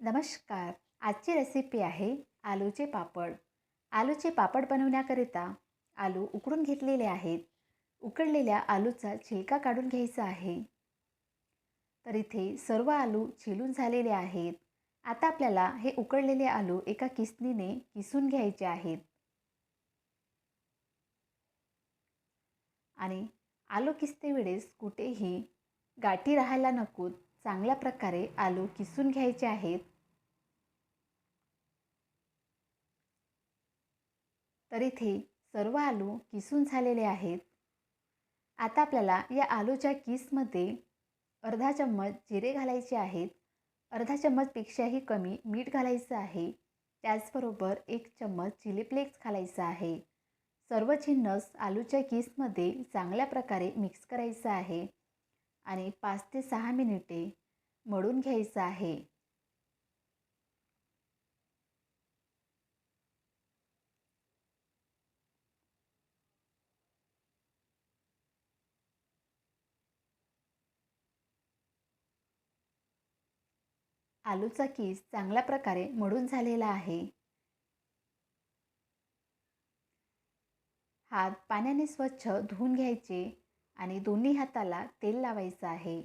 नमस्कार आजची रेसिपी आहे आलूचे पापड. आलूचे पापड बनवण्याकरिता आलू उकडून घेतलेले आहेत. उकडलेल्या आलूचा छिलका काढून घ्यायचा आहे. तर इथे सर्व आलू छिलून झालेले आहेत. आता आपल्याला हे उकडलेले आलू एका किसनीने किसून घ्यायचे आहेत. आणि आलू किसते वेळेस कुठेही गाठी राहायला नकोत. चांगल्या प्रकारे आलू किसून घ्यायचे आहेत. तर इथे सर्व आलू किसून झालेले आहेत. आता आपल्याला या आलूच्या किसमध्ये अर्धा चम्मच जिरे घालायचे आहेत. अर्धा चम्मचपेक्षाही कमी मीठ घालायचं आहे. त्याचबरोबर एक चम्मच चिली फ्लेक्स घालायचा आहे. सर्व छिन्नस आलूच्या किसमध्ये चांगल्या प्रकारे मिक्स करायचं आहे. आणि पाच ते सहा मिनिटे मळून घ्यायचं आहे. आलूचा किस चांगल्या प्रकारे मळून झालेला आहे. हात पाण्याने स्वच्छ धुवून घ्यायचे आणि दोन्ही हाताला तेल लावायचं आहे.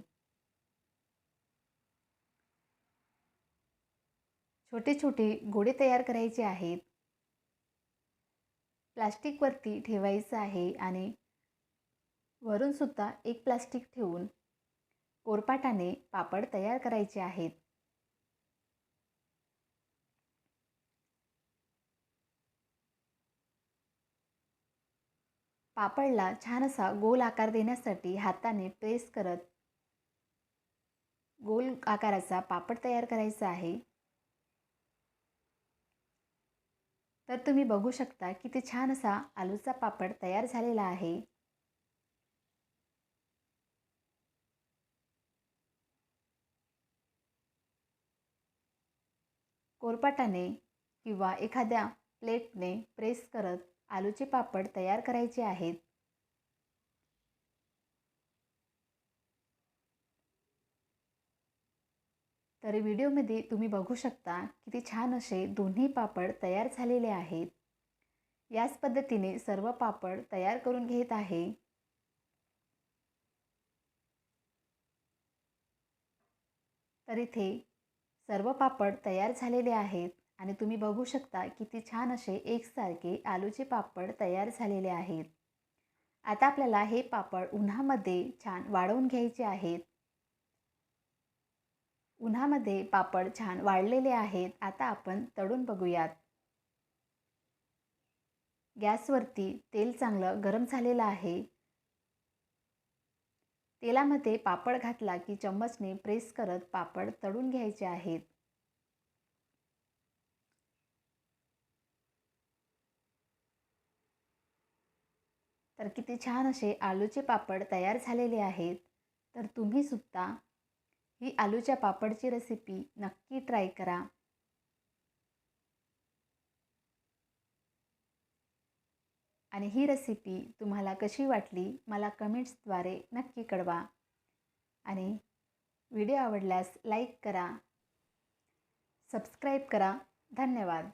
छोटे छोटे गोडे तयार करायचे आहेत. प्लास्टिकवरती ठेवायचं आहे आणि वरूनसुद्धा एक प्लास्टिक ठेवून कोरपाटाने पापड तयार करायचे आहेत. पापडला छान असा गोल आकार देण्यासाठी हाताने प्रेस करत गोल आकाराचा पापड तयार करायचा आहे. तर तुम्ही बघू शकता किती छान असा आलूचा पापड तयार झालेला आहे. कोरपाटाने किंवा एखाद्या प्लेटने प्रेस करत आलूचे पापड तयार करायचे आहेत. तर व्हिडिओमध्ये तुम्ही बघू शकता किती छान असे दोन्ही पापड तयार झालेले आहेत. याच पद्धतीने सर्व पापड तयार करून घेत आहे. तर इथे सर्व पापड तयार झालेले आहेत आणि तुम्ही बघू शकता किती छान असे एकसारखे आलूचे पापड तयार झालेले आहेत. आता आपल्याला हे पापड उन्हामध्ये छान वाळवून घ्यायचे आहेत. उन्हामध्ये पापड छान वाळलेले आहेत. आता आपण तळून बघूयात. गॅसवरती तेल चांगलं गरम झालेलं आहे. तेलामध्ये पापड घातला की चम्मचने प्रेस करत पापड तळून घ्यायचे आहेत. तर किती छान असे आलूचे पापड तयार झालेले आहेत. तर तुम्ही सुद्धा ही आलूच्या पापडची रेसिपी नक्की ट्राय करा. आणि ही रेसिपी तुम्हाला कशी वाटली मला कमेंट्सद्वारे नक्की कळवा. आणि व्हिडिओ आवडल्यास लाईक करा सबस्क्राईब करा. धन्यवाद.